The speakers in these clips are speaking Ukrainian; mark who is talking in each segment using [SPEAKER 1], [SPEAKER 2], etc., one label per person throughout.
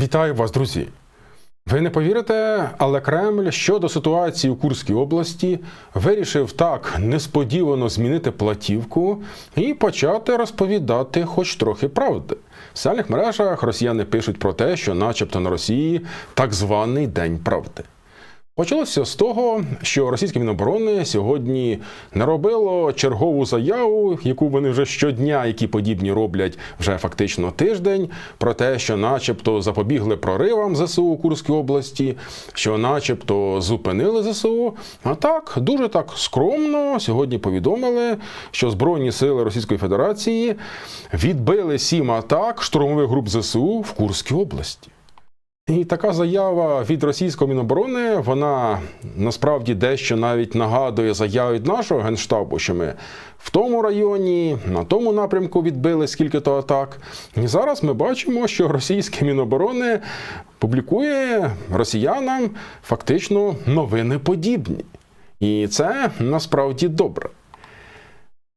[SPEAKER 1] Вітаю вас, друзі! Ви не повірите, але Кремль щодо ситуації у Курській області вирішив так несподівано змінити платівку і почати розповідати хоч трохи правди. В соціальних мережах росіяни пишуть про те, що, начебто, на Росії так званий День правди. Почалося з того, що російське міноборони сьогодні наробило чергову заяву, яку вони вже щодня, які подібні роблять вже фактично тиждень, про те, що, начебто, запобігли проривам ЗСУ у Курській області, що, начебто, зупинили ЗСУ. А так, дуже так скромно сьогодні повідомили, що Збройні сили Російської Федерації відбили сім атак штурмових груп ЗСУ в Курській області. І така заява від російського міноборони, вона насправді дещо навіть нагадує заяву від нашого генштабу, що ми в тому районі, на тому напрямку відбили скільки-то атак. І зараз ми бачимо, що російське міноборони публікує росіянам фактично новини подібні. І це насправді добре.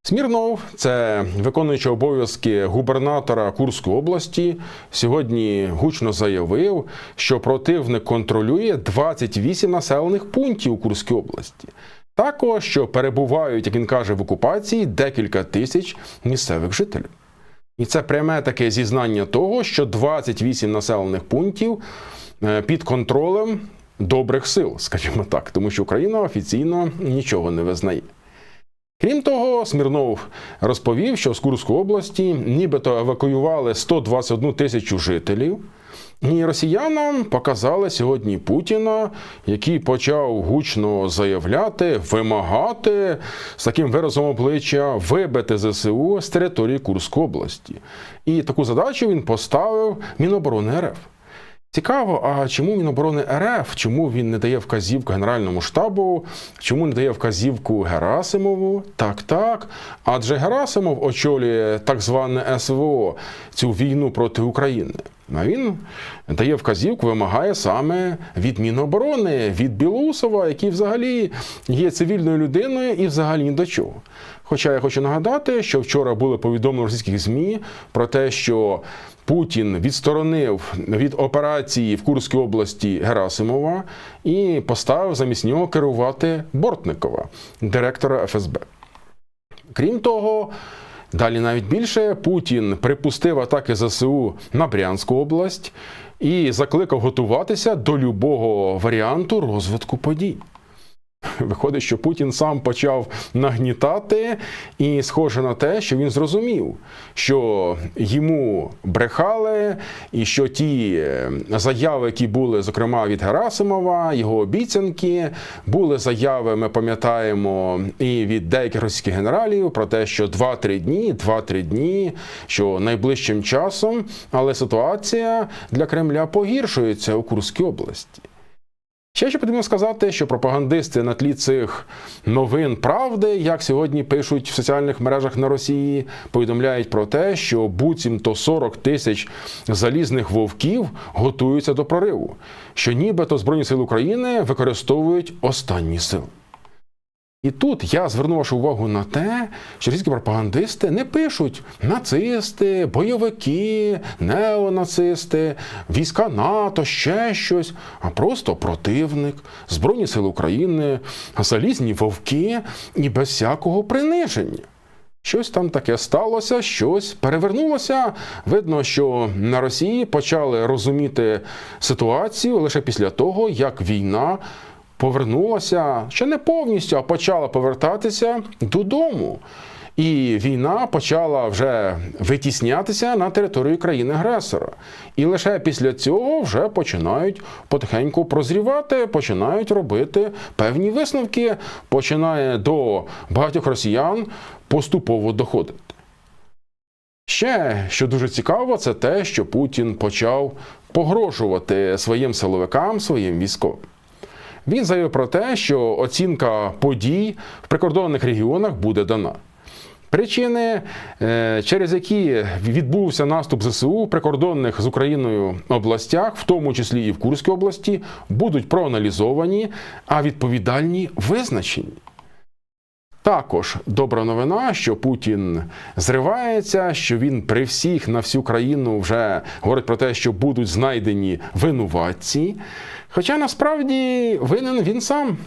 [SPEAKER 1] Смірнов, це виконуючий обов'язки губернатора Курської області, сьогодні гучно заявив, що противник контролює 28 населених пунктів у Курській області. Також що перебувають, як він каже, в окупації декілька тисяч місцевих жителів. І це пряме таке зізнання того, що 28 населених пунктів е, під контролем добрих сил, скажімо так, тому що Україна офіційно нічого не визнає. Крім того, Смірнов розповів, що з Курської області нібито евакуювали 121 тисячу жителів. І росіянам показали сьогодні Путіна, який почав гучно заявляти, вимагати з таким виразом обличчя вибити ЗСУ з території Курської області. І таку задачу він поставив Міноборони РФ. Цікаво, а чому Міноборони РФ? Чому він не дає вказівку Генеральному штабу? Чому не дає вказівку Герасимову? Так, так. Адже Герасимов очолює так зване СВО цю війну проти України. А він дає вказівку, вимагає саме від Міноборони, від Білусова, який взагалі є цивільною людиною і взагалі ні до чого. Хоча я хочу нагадати, що вчора було повідомлено в російських ЗМІ про те, що Путін відсторонив від операції в Курській області Герасимова і поставив замість нього керувати Бортникова, директора ФСБ. Крім того, далі навіть більше Путін припустив атаки ЗСУ на Брянську область і закликав готуватися до любого варіанту розвитку подій. Виходить, що Путін сам почав нагнітати, і схоже на те, що він зрозумів, що йому брехали, і що ті е, заяви, які були, зокрема від Герасимова, його обіцянки, були заяви, ми пам'ятаємо, і від деяких російських генералів про те, що 2-3 дні, 2-3 дні, що найближчим часом, але ситуація для Кремля погіршується у Курській області. Ще ще потрібно сказати, що пропагандисти на тлі цих новин правди, як сьогодні пишуть в соціальних мережах на Росії, повідомляють про те, що буцімто 40 тисяч залізних вовків готуються до прориву, що нібито Збройні сили України використовують останні сили. І тут я зверну вашу увагу на те, що російські пропагандисти не пишуть нацисти, бойовики, неонацисти, війська НАТО, ще щось, а просто противник, Збройні сили України, залізні вовки і без всякого приниження. Щось там таке сталося, щось перевернулося. Видно, що на Росії почали розуміти ситуацію лише після того, як війна повернулася ще не повністю, а почала повертатися додому. І війна почала вже витіснятися на територію країни-агресора. І лише після цього вже починають потихеньку прозрівати, починають робити певні висновки, починає до багатьох росіян поступово доходити. Ще що дуже цікаво, це те, що Путін почав погрожувати своїм силовикам, своїм військовим. Він заявив про те, що оцінка подій в прикордонних регіонах буде дана. Причини, е, через які відбувся наступ ЗСУ прикордонних з Україною областях, в тому числі і в Курській області, будуть проаналізовані, а відповідальні визначені. Також добра новина, що Путін зривається, що він при всіх на всю країну вже говорить про те, що будуть знайдені винуватці. Хоча насправді винен він сам.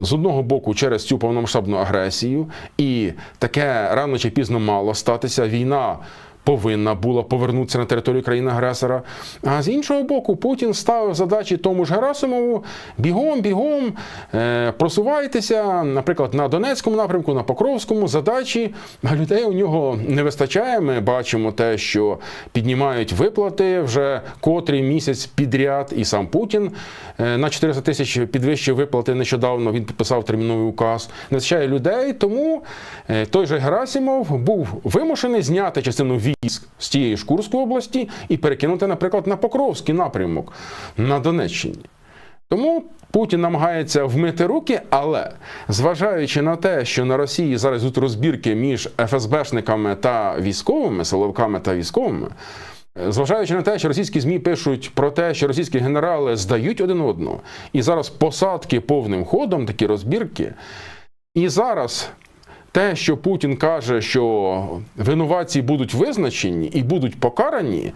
[SPEAKER 1] З одного боку, через цю повномасштабну агресію, і таке рано чи пізно мало статися. Війна повинна була повернутися на територію країни-агресора. А з іншого боку, Путін ставив задачі тому ж Герасимову бігом, бігом, е, просувайтеся, наприклад, на Донецькому напрямку, на Покровському задачі. А людей у нього не вистачає. Ми бачимо те, що піднімають виплати вже котрий місяць підряд, і сам Путін е, на 400 тисяч підвищив виплати нещодавно. Він підписав терміновий указ. Не вистачає людей, тому е, той же Герасимов був вимушений зняти частину військ з тієї ж Курської області і перекинути, наприклад, на Покровський напрямок на Донеччині. Тому Путін намагається вмити руки, але зважаючи на те, що на Росії зараз йдуть розбірки між ФСБшниками та військовими, силовиками та військовими. Зважаючи на те, що російські змі пишуть про те, що російські генерали здають один одного, і зараз посадки повним ходом, такі розбірки. І зараз те, що Путін каже, що винуватці будуть визначені і будуть покарані,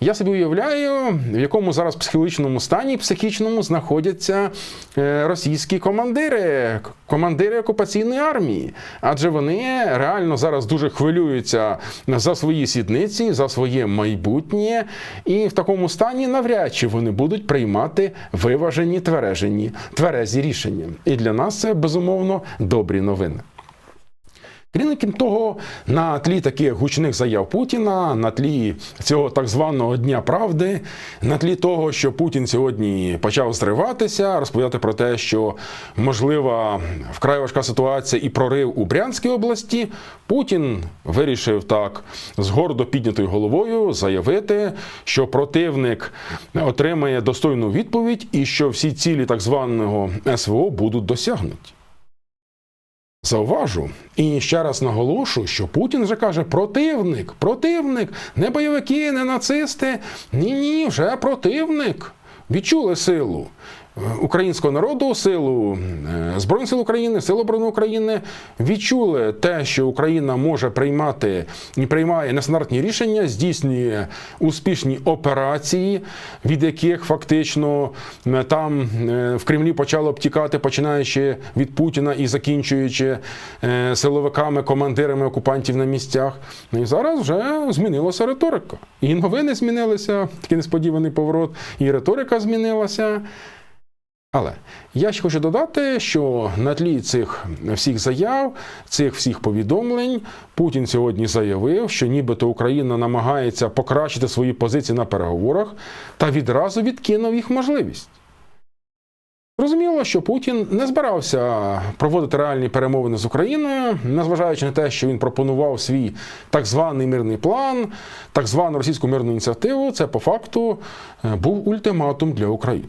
[SPEAKER 1] я собі уявляю, в якому зараз психологічному стані психічному знаходяться е, російські командири, командири окупаційної армії. Адже вони реально зараз дуже хвилюються за свої сідниці, за своє майбутнє, і в такому стані навряд чи вони будуть приймати виважені твережені, тверезі рішення. І для нас це безумовно добрі новини. Крім того, на тлі таких гучних заяв Путіна, на тлі цього так званого Дня правди, на тлі того, що Путін сьогодні почав зриватися, розповідати про те, що можлива вкрай важка ситуація і прорив у Брянській області, Путін вирішив так з гордо піднятою головою заявити, що противник отримає достойну відповідь і що всі цілі так званого СВО будуть досягнуті. Зауважу і ще раз наголошу, що Путін вже каже: противник, противник, не бойовики, не нацисти. Ні, ні, вже противник. Відчули силу українського народу, силу е, Збройних сил України, Сил оборони України відчули те, що Україна може приймати і приймає нестандартні рішення, здійснює успішні операції, від яких фактично е, там е, в Кремлі почало обтікати, починаючи від Путіна і закінчуючи силовиками, командирами окупантів на місцях. Ну, і зараз вже змінилася риторика. І новини змінилися, такий несподіваний поворот, і риторика змінилася. Але я ще хочу додати, що на тлі цих всіх заяв, цих всіх повідомлень, Путін сьогодні заявив, що нібито Україна намагається покращити свої позиції на переговорах та відразу відкинув їх можливість. Зрозуміло, що Путін не збирався проводити реальні перемовини з Україною, незважаючи на те, що він пропонував свій так званий мирний план, так звану російську мирну ініціативу, це по факту е, був ультиматум для України.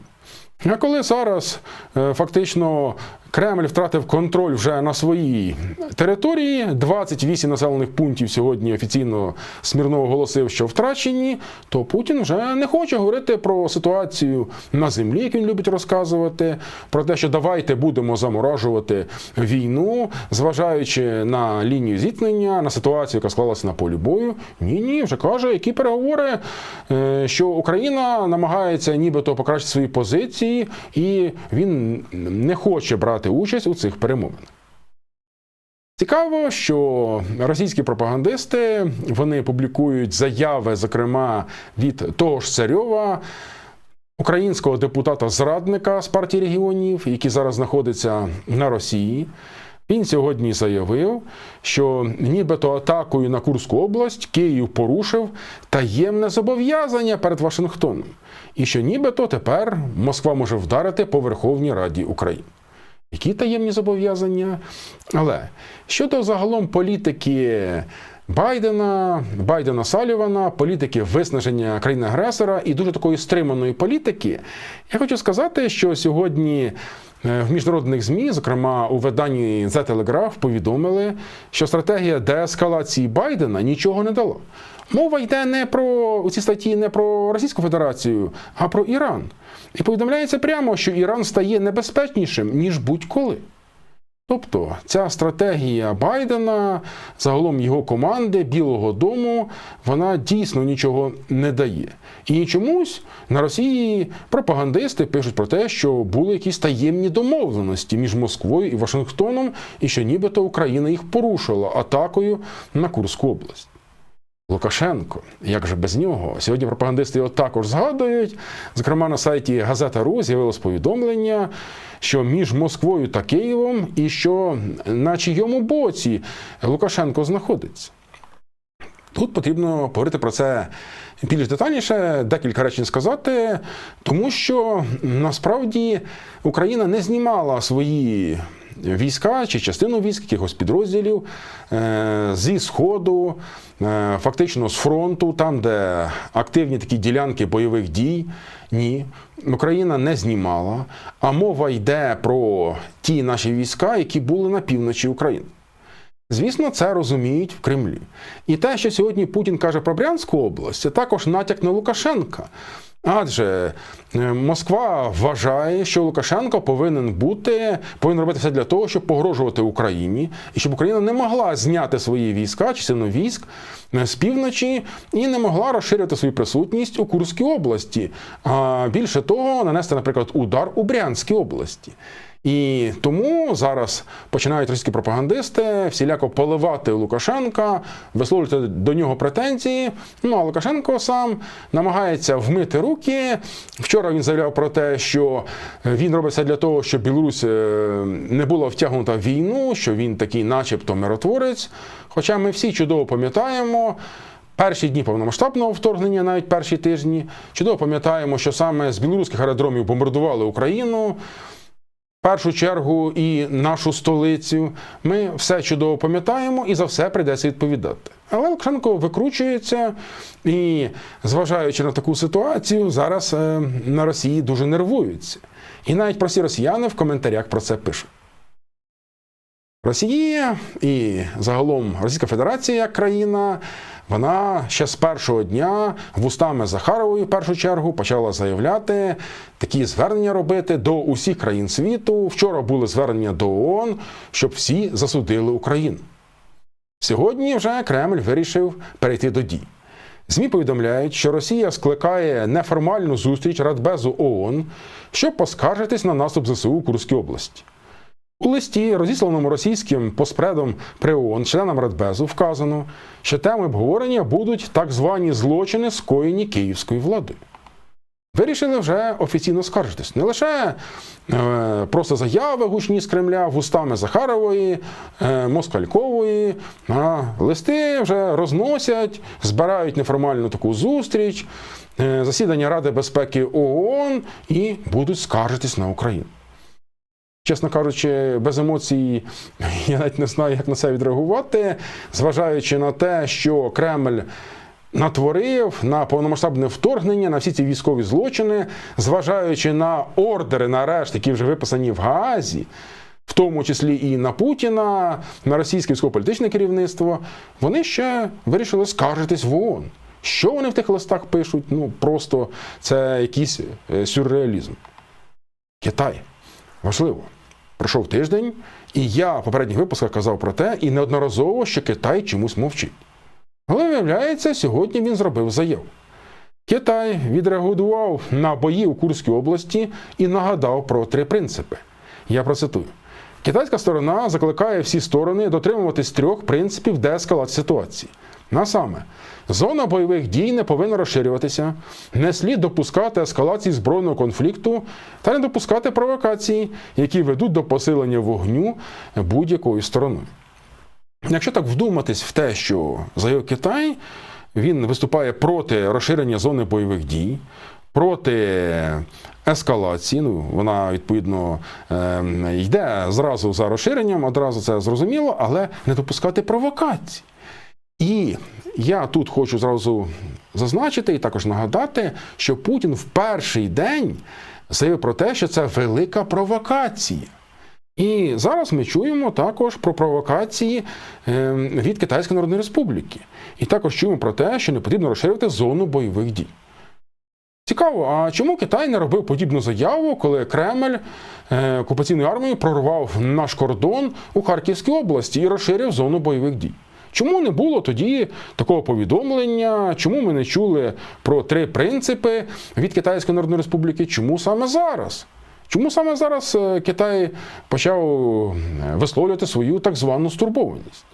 [SPEAKER 1] А коли зараз е, фактично Кремль втратив контроль вже на своїй території, 28 населених пунктів сьогодні офіційно Смірнов оголосив, що втрачені, то Путін вже не хоче говорити про ситуацію на землі, як він любить розказувати, про те, що давайте будемо заморажувати війну, зважаючи на лінію зіткнення, на ситуацію, яка склалася на полі бою. Ні, ні, вже каже, які переговори, е, що Україна намагається нібито покращити свої позиції, і він не хоче брати брати участь у цих перемовинах. Цікаво, що російські пропагандисти вони публікують заяви, зокрема від того ж Царьова, українського депутата-зрадника з партії регіонів, який зараз знаходиться на Росії. Він сьогодні заявив, що нібито атакою на Курську область Київ порушив таємне зобов'язання перед Вашингтоном, і що нібито тепер Москва може вдарити по Верховній Раді України. Які таємні зобов'язання? Але щодо загалом політики Байдена, Байдена Салівана, політики виснаження країни-агресора і дуже такої стриманої політики, я хочу сказати, що сьогодні. Е, в міжнародних змі, зокрема у виданні The Telegraph, повідомили, що стратегія деескалації Байдена нічого не дала. Мова йде не про у цій статті не про Російську Федерацію, а про Іран. І повідомляється прямо, що Іран стає небезпечнішим ніж будь-коли. Тобто ця стратегія Байдена, загалом його команди Білого Дому, вона дійсно нічого не дає. І чомусь на Росії пропагандисти пишуть про те, що були якісь таємні домовленості між Москвою і Вашингтоном, і що нібито Україна їх порушила атакою на Курську область. Лукашенко, як же без нього? Сьогодні пропагандисти його також згадують. Зокрема, на сайті Газета.ру з'явилось повідомлення, що між Москвою та Києвом і що на чийому боці Лукашенко знаходиться. Тут потрібно говорити про це більш детальніше, декілька речень сказати, тому що насправді Україна не знімала свої війська чи частину військ, якихось підрозділів е, зі Сходу, е, фактично з фронту, там, де активні такі ділянки бойових дій. Ні, Україна не знімала, а мова йде про ті наші війська, які були на півночі України. Звісно, це розуміють в Кремлі. І те, що сьогодні Путін каже про Брянську область, це також натяк на Лукашенка. Адже е, Москва вважає, що Лукашенко повинен бути, повинен робити все для того, щоб погрожувати Україні, і щоб Україна не могла зняти свої війська, частину військ е, з півночі і не могла розширити свою присутність у Курській області. А більше того, нанести, наприклад, удар у Брянській області. І тому зараз починають російські пропагандисти всіляко поливати Лукашенка, висловлювати до нього претензії. Ну а Лукашенко сам намагається вмити руки. Вчора він заявляв про те, що він робить все для того, щоб Білорусь е, не була втягнута в війну, що він такий, начебто, миротворець. Хоча ми всі чудово пам'ятаємо. Перші дні повномасштабного вторгнення, навіть перші тижні, чудово пам'ятаємо, що саме з білоруських аеродромів бомбардували Україну першу чергу і нашу столицю. Ми все чудово пам'ятаємо і за все прийдеться відповідати. Але Лукашенко викручується і, зважаючи на таку ситуацію, зараз е, на Росії дуже нервуються. І навіть прості росіяни в коментарях про це пишуть. Росія і загалом Російська Федерація як країна, вона ще з першого дня вустами Захарової в першу чергу почала заявляти такі звернення робити до усіх країн світу. Вчора були звернення до ООН, щоб всі засудили Україну. Сьогодні вже Кремль вирішив перейти до дій. ЗМІ повідомляють, що Росія скликає неформальну зустріч Радбезу ООН, щоб поскаржитись на наступ ЗСУ Курській області. У листі, розісланому російським поспредом при ООН, членам Радбезу, вказано, що теми обговорення будуть так звані злочини, скоєні київською владою. Вирішили вже офіційно скаржитись. Не лише е, просто заяви гучні з Кремля вустами Захарової, е, Москалькової, а листи вже розносять, збирають неформальну таку зустріч, е, засідання Ради безпеки ООН і будуть скаржитись на Україну. Чесно кажучи, без емоцій я навіть не знаю, як на це відреагувати, зважаючи на те, що Кремль натворив на повномасштабне вторгнення, на всі ці військові злочини, зважаючи на ордери на арешт, які вже виписані в Гаазі, в тому числі і на Путіна, на російське військово-політичне керівництво, вони ще вирішили скаржитись в ООН. Що вони в тих листах пишуть? Ну просто це якийсь е, сюрреалізм. Китай. Важливо. Пройшов тиждень, і я в попередніх випусках казав про те, і неодноразово, що Китай чомусь мовчить. Але виявляється, сьогодні він зробив заяву. Китай відреагував на бої у Курській області і нагадав про три принципи. Я процитую: китайська сторона закликає всі сторони дотримуватись трьох принципів деескалації ситуації. На саме, зона бойових дій не повинна розширюватися, не слід допускати ескалації збройного конфлікту та не допускати провокації, які ведуть до посилення вогню будь-якою стороною. Якщо так вдуматись в те, що заявив Китай, він виступає проти розширення зони бойових дій, проти ескалації. Ну, вона відповідно ем, йде зразу за розширенням, одразу це зрозуміло, але не допускати провокацій. І я тут хочу зразу зазначити і також нагадати, що Путін в перший день заявив про те, що це велика провокація. І зараз ми чуємо також про провокації ем, від Китайської Народної Республіки. І також чуємо про те, що не потрібно розширювати зону бойових дій. Цікаво, а чому Китай не робив подібну заяву, коли Кремль е, окупаційною армією прорвав наш кордон у Харківській області і розширив зону бойових дій? Чому не було тоді такого повідомлення? Чому ми не чули про три принципи від Китайської Народної Республіки? Чому саме зараз? Чому саме зараз е, Китай почав е, висловлювати свою так звану стурбованість?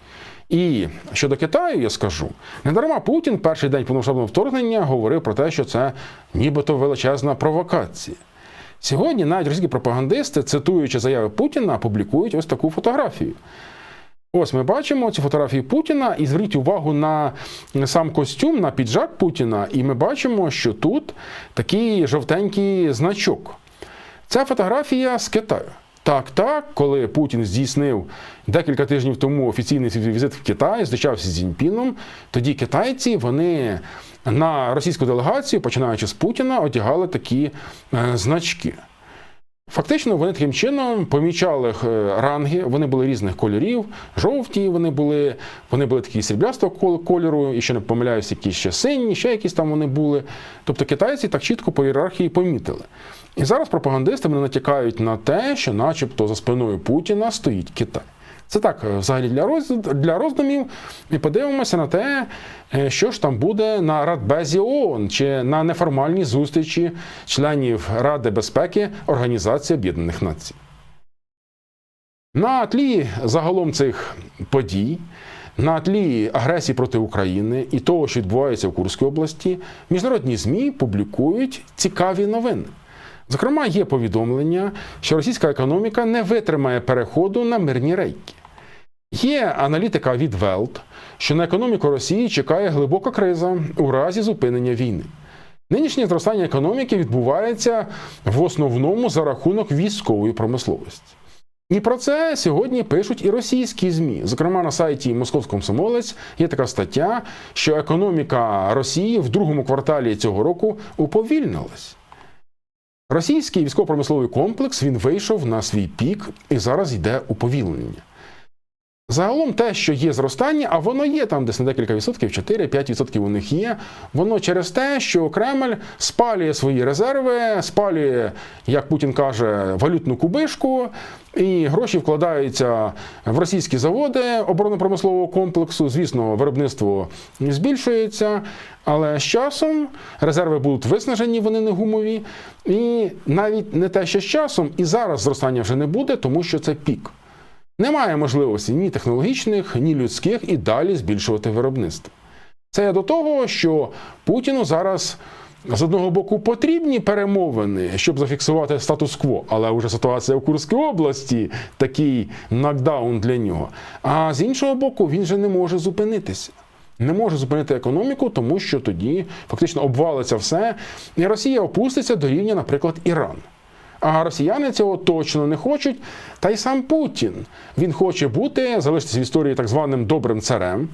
[SPEAKER 1] І щодо Китаю, я скажу, недарма Путін перший день повномасштабного вторгнення говорив про те, що це нібито величезна провокація. Сьогодні навіть російські пропагандисти, цитуючи заяви Путіна, публікують ось таку фотографію. Ось ми бачимо ці фотографії Путіна, і зверніть увагу на сам костюм, на піджак Путіна, і ми бачимо, що тут такий жовтенький значок. Ця фотографія з Китаю. Так, так, коли Путін здійснив декілька тижнів тому офіційний візит в Китай, зустрічався з Цзіньпіном, тоді китайці вони на російську делегацію, починаючи з Путіна, одягали такі е, значки. Фактично, вони таким чином помічали е, ранги, вони були різних кольорів, жовті вони були, вони були такі сріблястого кол- кольору, і ще не помиляюся, якісь ще сині, ще якісь там вони були. Тобто китайці так чітко по ієрархії помітили. І зараз пропагандисти вони натякають на те, що, начебто, за спиною Путіна стоїть Китай. Це так, е, взагалі для роз... для роздумів. І подивимося на те, е, що ж там буде на Радбезі ООН чи на неформальній зустрічі членів Ради безпеки Організації Об'єднаних Націй. На тлі загалом цих подій, на тлі агресії проти України і того, що відбувається в Курській області, міжнародні ЗМІ публікують цікаві новини. Зокрема, є повідомлення, що російська економіка не витримає переходу на мирні рейки. Є аналітика від Велт, що на економіку Росії чекає глибока криза у разі зупинення війни. Нинішнє зростання економіки відбувається в основному за рахунок військової промисловості. І про це сьогодні пишуть і російські ЗМІ. Зокрема, на сайті Московський комсомолець є така стаття, що економіка Росії в другому кварталі цього року уповільнилась. Російський військово-промисловий комплекс він вийшов на свій пік і зараз йде уповільнення. Загалом те, що є зростання, а воно є там десь на декілька відсотків, 4-5 відсотків у них є. Воно через те, що Кремль спалює свої резерви, спалює, як Путін каже, валютну кубишку, і гроші вкладаються в російські заводи оборонно-промислового комплексу. Звісно, виробництво збільшується, але з часом резерви будуть виснажені, вони не гумові. І навіть не те, що з часом, і зараз зростання вже не буде, тому що це пік. Немає можливості ні технологічних, ні людських і далі збільшувати виробництво. Це до того, що Путіну зараз з одного боку потрібні перемовини, щоб зафіксувати статус-кво, але вже ситуація в Курській області такий нокдаун для нього. А з іншого боку, він же не може зупинитися. Не може зупинити економіку, тому що тоді фактично обвалиться все, і Росія опуститься до рівня, наприклад, Ірану. А росіяни цього точно не хочуть. Та й сам Путін він хоче бути, залишитися в історії так званим добрим царем.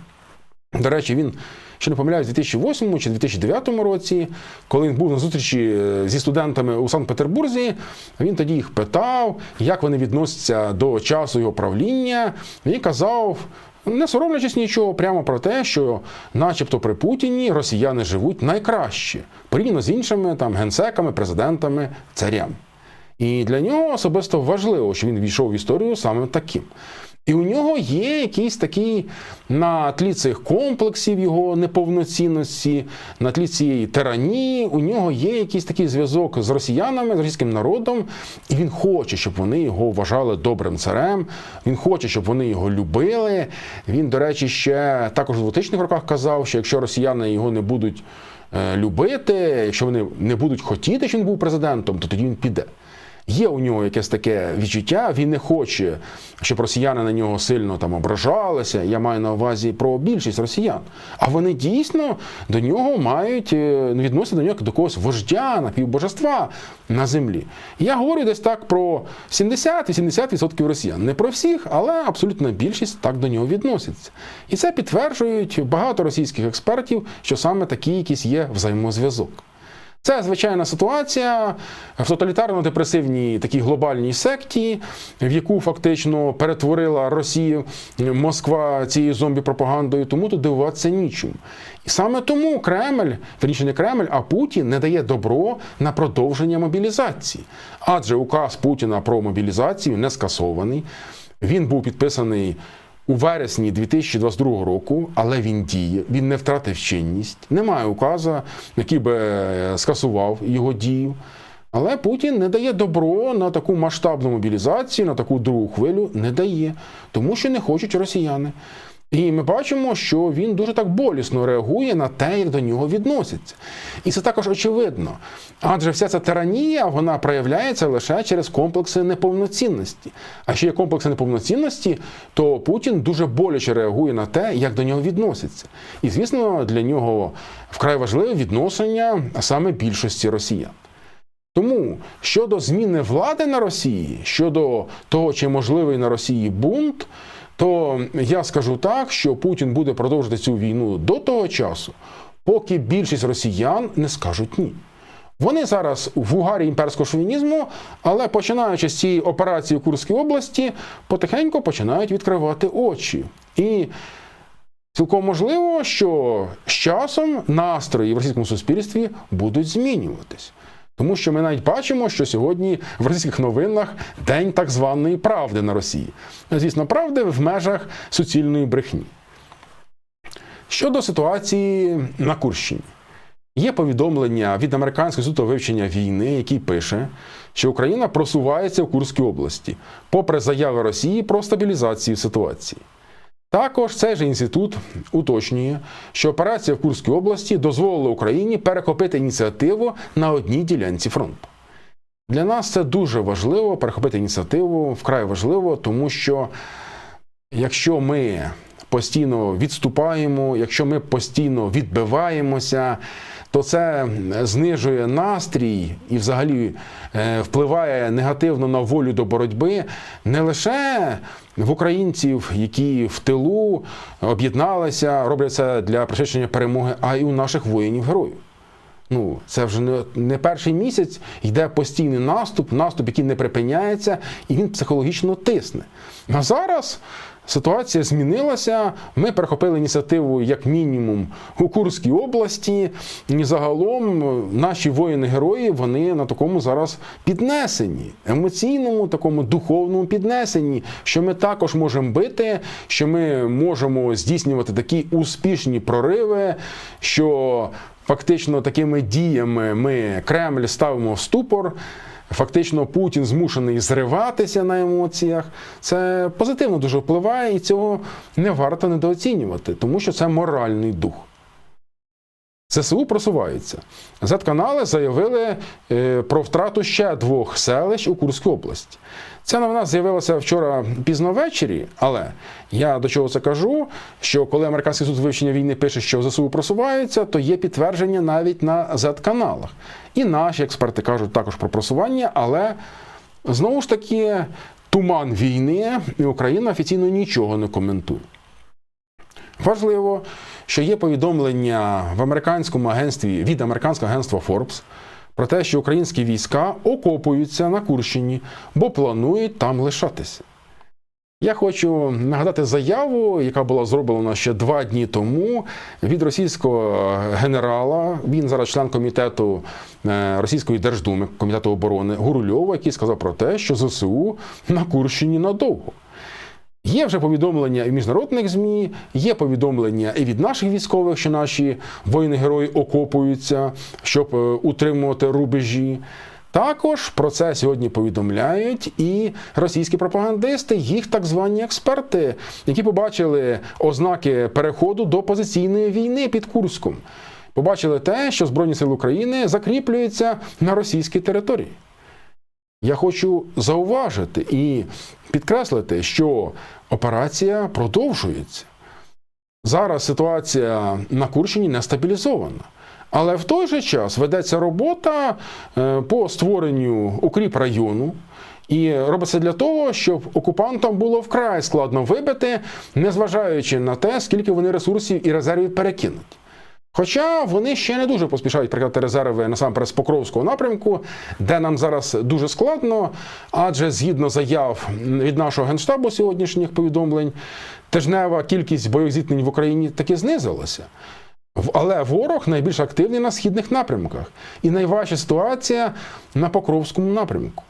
[SPEAKER 1] До речі, він, що не помиляюсь, у 2008 чи 2009 році, коли він був на зустрічі е, зі студентами у Санкт-Петербурзі, він тоді їх питав, як вони відносяться до часу його правління, і казав. Не соромлячись нічого, прямо про те, що, начебто, при Путіні росіяни живуть найкраще порівняно з іншими там генсеками, президентами, царями. І для нього особисто важливо, що він війшов в історію саме таким. І у нього є якийсь такий на тлі цих комплексів його неповноцінності, на тлі цієї тиранії, у нього є якийсь такий зв'язок з росіянами, з російським народом, і він хоче, щоб вони його вважали добрим царем. Він хоче, щоб вони його любили. Він, до речі, ще також в 2000-х роках казав, що якщо росіяни його не будуть е, любити, якщо вони не будуть хотіти, щоб він був президентом, то тоді він піде. Є у нього якесь таке відчуття, він не хоче, щоб росіяни на нього сильно там ображалися. Я маю на увазі про більшість росіян. А вони дійсно до нього мають е, відносити до нього до когось вождя, напівбожества на землі. Я говорю десь так про 70-80% росіян. Не про всіх, але абсолютна більшість так до нього відноситься. І це підтверджують багато російських експертів, що саме такий якийсь є взаємозв'язок. Це звичайна ситуація в тоталітарно-депресивній такій глобальній секті, в яку фактично перетворила Росію Москва цією зомбі-пропагандою, тому тут дивуватися нічим. І саме тому Кремль, верніше не Кремль, а Путін не дає добро на продовження мобілізації. Адже указ Путіна про мобілізацію не скасований. Він був підписаний у вересні 2022 року, але він діє, він не втратив чинність. Немає указу, який би е, скасував його дію. Але Путін не дає добро на таку масштабну мобілізацію, на таку другу хвилю не дає, тому що не хочуть росіяни. І ми бачимо, що він дуже так болісно реагує на те, як до нього відносяться. І це також очевидно. Адже вся ця тиранія вона проявляється лише через комплекси неповноцінності. А ще є комплекси неповноцінності, то Путін дуже боляче реагує на те, як до нього відносяться. І звісно, для нього вкрай важливе відношення саме більшості росіян. Тому щодо зміни влади на Росії, щодо того, чи можливий на Росії бунт, то я скажу так, що Путін буде продовжувати цю війну до того часу, поки більшість росіян не скажуть ні. Вони зараз в угарі імперського шовінізму, але починаючи з цієї операції в Курській області, потихеньку починають відкривати очі. І цілком можливо, що з часом настрої в російському суспільстві будуть змінюватись. Тому що ми навіть бачимо, що сьогодні в російських новинах день так званої правди на Росії. Звісно, правди в межах суцільної брехні. Щодо ситуації на Курщині, є повідомлення від Американського інституту вивчення війни, який пише, що Україна просувається в Курській області, попри заяви Росії про стабілізацію ситуації. Також цей же інститут уточнює, що операція в Курській області дозволила Україні перехопити ініціативу на одній ділянці фронту. Для нас це дуже важливо перехопити ініціативу, вкрай важливо, тому що якщо ми постійно відступаємо, якщо ми постійно відбиваємося, то це знижує настрій і взагалі е, впливає негативно на волю до боротьби не лише в українців, які в тилу об'єдналися, роблять це для пришвидшення перемоги, а й у наших воїнів-героїв. Ну, це вже не, не перший місяць йде постійний наступ, наступ, який не припиняється, і він психологічно тисне. А зараз ситуація змінилася. Ми перехопили ініціативу як мінімум у Курській області. І загалом наші воїни-герої вони на такому зараз піднесені, емоційному, такому духовному піднесенні, що ми також можемо бити, що ми можемо здійснювати такі успішні прориви, що фактично такими діями ми Кремль ставимо в ступор. Фактично, Путін змушений зриватися на емоціях. Це позитивно дуже впливає, і цього не варто недооцінювати, тому що це моральний дух. ЗСУ просуваються. Z-канали заявили е, про втрату ще двох селищ у Курській області. Ця новина з'явилася вчора пізно ввечері, але я до чого це кажу: що коли американський суд вивчення війни пише, що ЗСУ просуваються, то є підтвердження навіть на Z-каналах. І наші експерти кажуть також про просування, але знову ж таки туман війни, і Україна офіційно нічого не коментує. Важливо, що є повідомлення в американському агентстві від американського агентства Forbes про те, що українські війська окопуються на Курщині, бо планують там лишатися. Я хочу нагадати заяву, яка була зроблена ще два дні тому від російського генерала. Він зараз член комітету е, Російської Держдуми, комітету оборони Гурульова, який сказав про те, що ЗСУ на Курщині надовго. Є вже повідомлення і міжнародних ЗМІ, є повідомлення і від наших військових, що наші воїни-герої окопуються, щоб е, утримувати рубежі. Також про це сьогодні повідомляють і російські пропагандисти, їх так звані експерти, які побачили ознаки переходу до позиційної війни під Курском. Побачили те, що Збройні сили України закріплюються на російській території. Я хочу зауважити і підкреслити, що операція продовжується. Зараз ситуація на Курщині не стабілізована. Але в той же час ведеться робота е, по створенню укріп району. І робиться для того, щоб окупантам було вкрай складно вибити, незважаючи на те, скільки вони ресурсів і резервів перекинуть. Хоча вони ще не дуже поспішають прикладати резерви насамперед з Покровського напрямку, де нам зараз дуже складно, адже згідно заяв від нашого генштабу сьогоднішніх повідомлень, тижнева кількість бойових зіткнень в Україні таки знизилася. Але ворог найбільш активний на східних напрямках, і найважча ситуація на Покровському напрямку.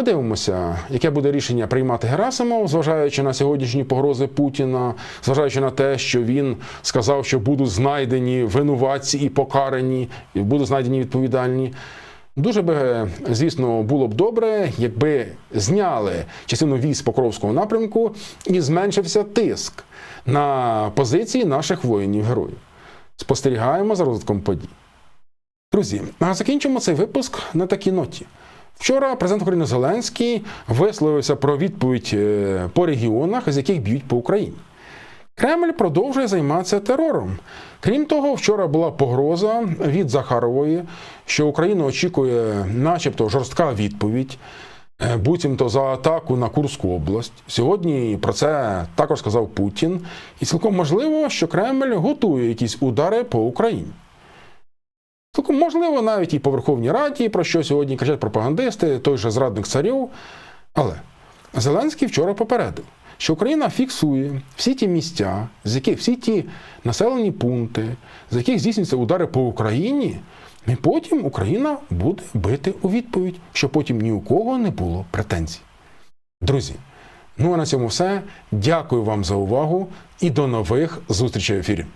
[SPEAKER 1] Подивимося, яке буде рішення приймати Герасимов, зважаючи на сьогоднішні погрози Путіна, зважаючи на те, що він сказав, що будуть знайдені винуватці і покарані, і будуть знайдені відповідальні. Дуже би, звісно, було б добре, якби зняли частину військ Покровського напрямку і зменшився тиск на позиції наших воїнів-героїв. Спостерігаємо за розвитком подій. Друзі, а закінчимо цей випуск на такій ноті. Вчора президент України Зеленський висловився про відповідь е, по регіонах, з яких б'ють по Україні. Кремль продовжує займатися терором. Крім того, вчора була погроза від Захарової, що Україна очікує, начебто, жорстка відповідь, е, буцімто за атаку на Курську область. Сьогодні про це також сказав Путін, і цілком можливо, що Кремль готує якісь удари по Україні. Можливо, навіть і по Верховній Раді, про що сьогодні кричать пропагандисти, той же зрадник царів. Але Зеленський вчора попередив, що Україна фіксує всі ті місця, з яких всі ті населені пункти, з яких здійснюються удари по Україні, і потім Україна буде бити у відповідь, щоб потім ні у кого не було претензій. Друзі, ну а на цьому все. Дякую вам за увагу і до нових зустрічей в ефірі.